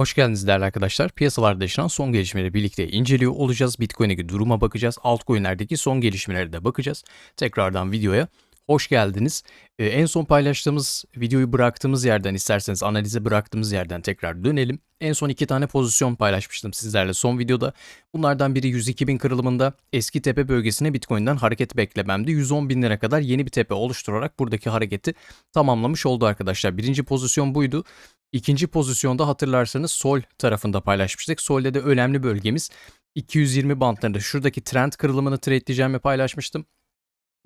Hoş geldiniz değerli arkadaşlar. Piyasalarda yaşanan son gelişmeleri birlikte inceliyor olacağız. Bitcoin'deki duruma bakacağız. Altcoin'lerdeki son gelişmelere de bakacağız. Tekrardan videoya hoş geldiniz. Ee, en son paylaştığımız videoyu bıraktığımız yerden isterseniz analize bıraktığımız yerden tekrar dönelim. En son iki tane pozisyon paylaşmıştım sizlerle son videoda. Bunlardan biri 102 bin kırılımında eski tepe bölgesine Bitcoin'den hareket beklememdi. 110 bin lira kadar yeni bir tepe oluşturarak buradaki hareketi tamamlamış oldu arkadaşlar. Birinci pozisyon buydu. İkinci pozisyonda hatırlarsanız sol tarafında paylaşmıştık. Sol'de de önemli bölgemiz 220 bantlarında. Şuradaki trend kırılımını trade'leyeceğimi paylaşmıştım.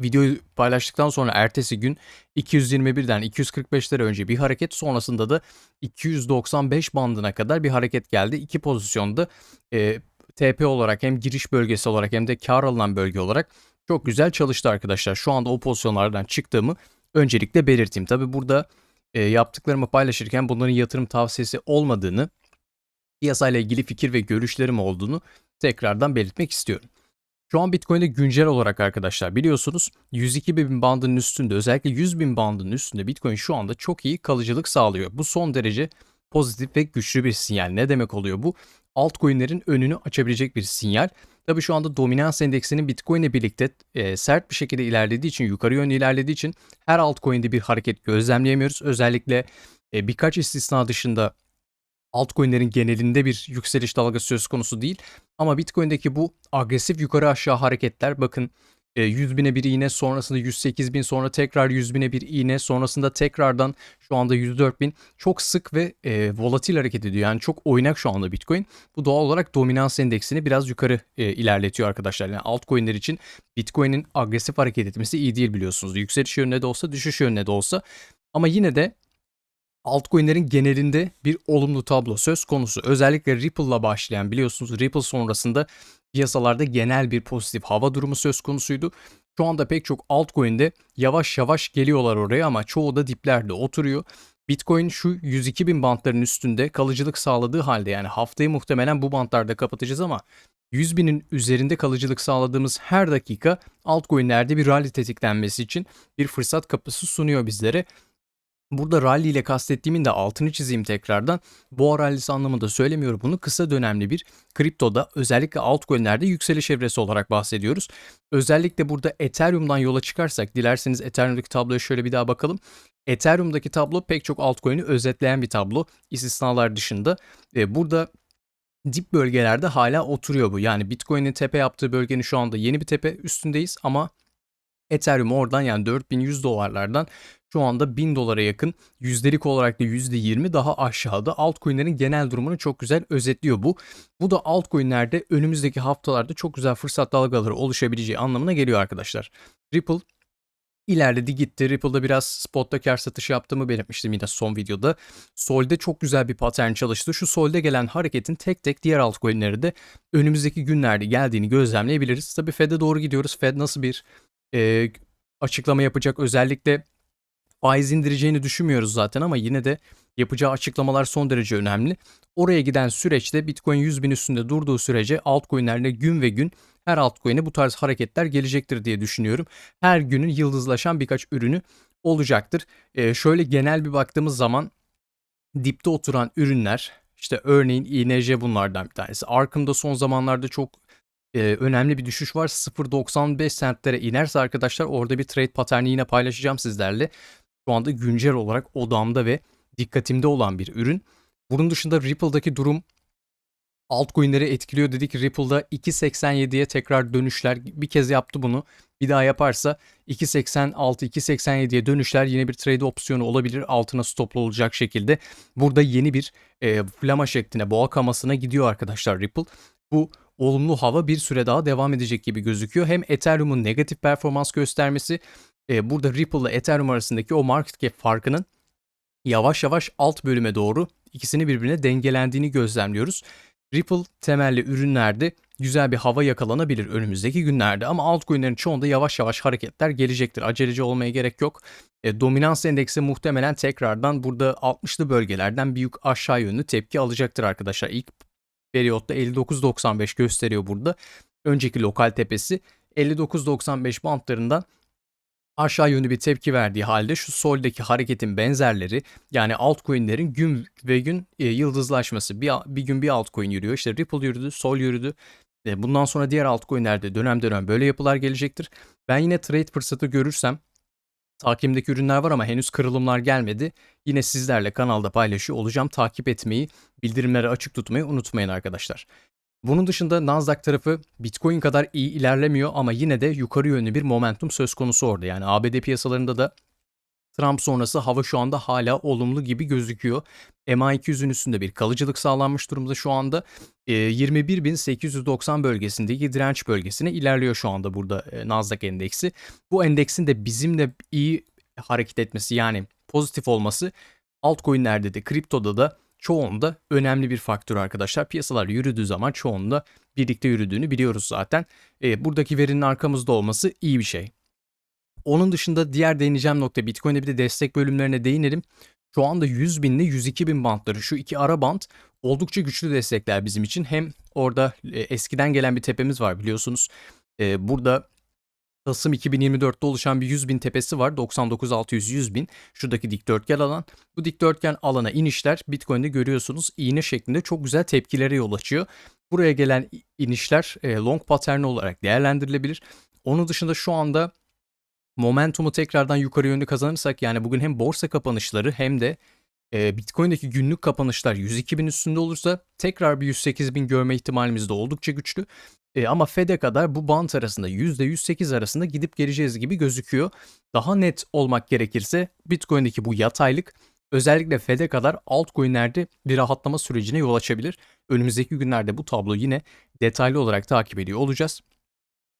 Videoyu paylaştıktan sonra ertesi gün 221'den 245'lere önce bir hareket sonrasında da 295 bandına kadar bir hareket geldi. İki pozisyonda e, TP olarak hem giriş bölgesi olarak hem de kar alınan bölge olarak çok güzel çalıştı arkadaşlar. Şu anda o pozisyonlardan çıktığımı öncelikle belirteyim. Tabi burada e, yaptıklarımı paylaşırken bunların yatırım tavsiyesi olmadığını, piyasayla ilgili fikir ve görüşlerim olduğunu tekrardan belirtmek istiyorum. Şu an Bitcoin'de güncel olarak arkadaşlar biliyorsunuz 102 bin bandının üstünde özellikle 100 bin bandının üstünde Bitcoin şu anda çok iyi kalıcılık sağlıyor. Bu son derece pozitif ve güçlü bir sinyal. Ne demek oluyor bu? Altcoin'lerin önünü açabilecek bir sinyal. Tabi şu anda dominans endeksinin Bitcoin birlikte e, sert bir şekilde ilerlediği için, yukarı yönlü ilerlediği için her altcoin'de bir hareket gözlemleyemiyoruz. Özellikle e, birkaç istisna dışında altcoin'lerin genelinde bir yükseliş dalgası söz konusu değil. Ama Bitcoin'deki bu agresif yukarı aşağı hareketler bakın 100 e, bine bir iğne sonrasında 108 bin sonra tekrar 100 bine bir iğne sonrasında tekrardan şu anda 104 bin çok sık ve e, volatil hareket ediyor. Yani çok oynak şu anda Bitcoin. Bu doğal olarak dominans endeksini biraz yukarı e, ilerletiyor arkadaşlar. Yani altcoin'ler için Bitcoin'in agresif hareket etmesi iyi değil biliyorsunuz. Yükseliş yönüne de olsa düşüş yönüne de olsa. Ama yine de altcoin'lerin genelinde bir olumlu tablo söz konusu. Özellikle Ripple'la başlayan biliyorsunuz Ripple sonrasında piyasalarda genel bir pozitif hava durumu söz konusuydu. Şu anda pek çok altcoin'de yavaş yavaş geliyorlar oraya ama çoğu da diplerde oturuyor. Bitcoin şu 102 bin bantların üstünde kalıcılık sağladığı halde yani haftayı muhtemelen bu bantlarda kapatacağız ama 100 binin üzerinde kalıcılık sağladığımız her dakika altcoin'lerde bir rally tetiklenmesi için bir fırsat kapısı sunuyor bizlere. Burada rally ile kastettiğimin de altını çizeyim tekrardan. Boğa rallisi anlamında söylemiyorum bunu. Kısa dönemli bir kriptoda özellikle altcoin'lerde yükseliş evresi olarak bahsediyoruz. Özellikle burada Ethereum'dan yola çıkarsak dilerseniz Ethereum'daki tabloya şöyle bir daha bakalım. Ethereum'daki tablo pek çok altcoin'i özetleyen bir tablo istisnalar dışında. E, burada dip bölgelerde hala oturuyor bu. Yani Bitcoin'in tepe yaptığı bölgenin şu anda yeni bir tepe üstündeyiz ama Ethereum oradan yani 4100 dolarlardan şu anda 1000 dolara yakın yüzdelik olarak da %20 daha aşağıda altcoin'lerin genel durumunu çok güzel özetliyor bu. Bu da altcoin'lerde önümüzdeki haftalarda çok güzel fırsat dalgaları oluşabileceği anlamına geliyor arkadaşlar. Ripple ilerledi gitti. Ripple'da biraz spotta kar satışı yaptığımı belirtmiştim yine son videoda. Sol'de çok güzel bir patern çalıştı. Şu Sol'de gelen hareketin tek tek diğer altcoin'leri de önümüzdeki günlerde geldiğini gözlemleyebiliriz. Tabii Fed'e doğru gidiyoruz. Fed nasıl bir e, açıklama yapacak özellikle faiz indireceğini düşünmüyoruz zaten ama yine de yapacağı açıklamalar son derece önemli. Oraya giden süreçte Bitcoin 100 bin üstünde durduğu sürece altcoin'lerle gün ve gün her altcoin'e bu tarz hareketler gelecektir diye düşünüyorum. Her günün yıldızlaşan birkaç ürünü olacaktır. Ee, şöyle genel bir baktığımız zaman dipte oturan ürünler işte örneğin INJ bunlardan bir tanesi. Arkımda son zamanlarda çok e, önemli bir düşüş var. 0.95 centlere inerse arkadaşlar orada bir trade paterni yine paylaşacağım sizlerle şu anda güncel olarak odamda ve dikkatimde olan bir ürün. Bunun dışında Ripple'daki durum altcoin'leri etkiliyor dedik. Ripple'da 2.87'ye tekrar dönüşler bir kez yaptı bunu. Bir daha yaparsa 2.86 2.87'ye dönüşler yine bir trade opsiyonu olabilir. Altına stoplu olacak şekilde. Burada yeni bir e, flama şekline boğa kamasına gidiyor arkadaşlar Ripple. Bu olumlu hava bir süre daha devam edecek gibi gözüküyor. Hem Ethereum'un negatif performans göstermesi e, burada Ripple ile Ethereum arasındaki o market cap farkının yavaş yavaş alt bölüme doğru ikisini birbirine dengelendiğini gözlemliyoruz. Ripple temelli ürünlerde güzel bir hava yakalanabilir önümüzdeki günlerde ama altcoin'lerin çoğunda yavaş yavaş hareketler gelecektir. Aceleci olmaya gerek yok. E, dominans endeksi muhtemelen tekrardan burada 60'lı bölgelerden büyük aşağı yönlü tepki alacaktır arkadaşlar. İlk periyotta 59.95 gösteriyor burada. Önceki lokal tepesi 59.95 bantlarından aşağı yönlü bir tepki verdiği halde şu soldeki hareketin benzerleri yani altcoin'lerin gün ve gün e, yıldızlaşması. Bir, bir gün bir altcoin yürüyor. İşte Ripple yürüdü, Sol yürüdü. E, bundan sonra diğer altcoin'lerde dönem dönem böyle yapılar gelecektir. Ben yine trade fırsatı görürsem takimdeki ürünler var ama henüz kırılımlar gelmedi. Yine sizlerle kanalda paylaşıyor olacağım. Takip etmeyi, bildirimleri açık tutmayı unutmayın arkadaşlar. Bunun dışında Nasdaq tarafı Bitcoin kadar iyi ilerlemiyor ama yine de yukarı yönlü bir momentum söz konusu orada. Yani ABD piyasalarında da Trump sonrası hava şu anda hala olumlu gibi gözüküyor. MA200'ün üstünde bir kalıcılık sağlanmış durumda şu anda. E, 21.890 bölgesindeki direnç bölgesine ilerliyor şu anda burada e, Nasdaq endeksi. Bu endeksin de bizimle iyi hareket etmesi yani pozitif olması altcoin'lerde de kriptoda da çoğunda önemli bir faktör arkadaşlar. Piyasalar yürüdüğü zaman çoğunda birlikte yürüdüğünü biliyoruz zaten. E, buradaki verinin arkamızda olması iyi bir şey. Onun dışında diğer değineceğim nokta Bitcoin'de bir de destek bölümlerine değinelim. Şu anda 100 bin ile 102 bin bantları şu iki ara band oldukça güçlü destekler bizim için. Hem orada e, eskiden gelen bir tepemiz var biliyorsunuz. E, burada Kasım 2024'te oluşan bir 100 bin tepesi var. 99 600 100 bin. Şuradaki dikdörtgen alan. Bu dikdörtgen alana inişler Bitcoin'de görüyorsunuz iğne şeklinde çok güzel tepkilere yol açıyor. Buraya gelen inişler e, long paterni olarak değerlendirilebilir. Onun dışında şu anda momentumu tekrardan yukarı yönlü kazanırsak yani bugün hem borsa kapanışları hem de e, Bitcoin'deki günlük kapanışlar 102 bin üstünde olursa tekrar bir 108 bin görme ihtimalimiz de oldukça güçlü. E, ama FED'e kadar bu bant arasında %108 arasında gidip geleceğiz gibi gözüküyor. Daha net olmak gerekirse Bitcoin'deki bu yataylık özellikle FED'e kadar altcoin'lerde bir rahatlama sürecine yol açabilir. Önümüzdeki günlerde bu tablo yine detaylı olarak takip ediyor olacağız.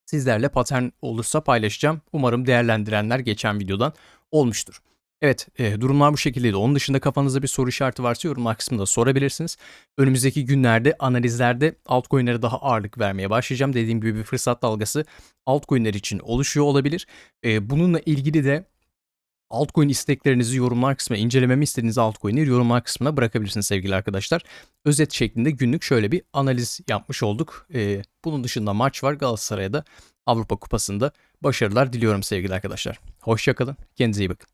Sizlerle patern olursa paylaşacağım. Umarım değerlendirenler geçen videodan olmuştur. Evet e, durumlar bu şekildeydi. Onun dışında kafanızda bir soru işareti varsa yorumlar kısmında sorabilirsiniz. Önümüzdeki günlerde analizlerde altcoin'lere daha ağırlık vermeye başlayacağım. Dediğim gibi bir fırsat dalgası altcoin'ler için oluşuyor olabilir. E, bununla ilgili de altcoin isteklerinizi yorumlar kısmına, incelememi istediğiniz altcoin'i yorumlar kısmına bırakabilirsiniz sevgili arkadaşlar. Özet şeklinde günlük şöyle bir analiz yapmış olduk. Ee, bunun dışında maç var Galatasaray'a da Avrupa Kupası'nda başarılar diliyorum sevgili arkadaşlar. Hoşçakalın, kendinize iyi bakın.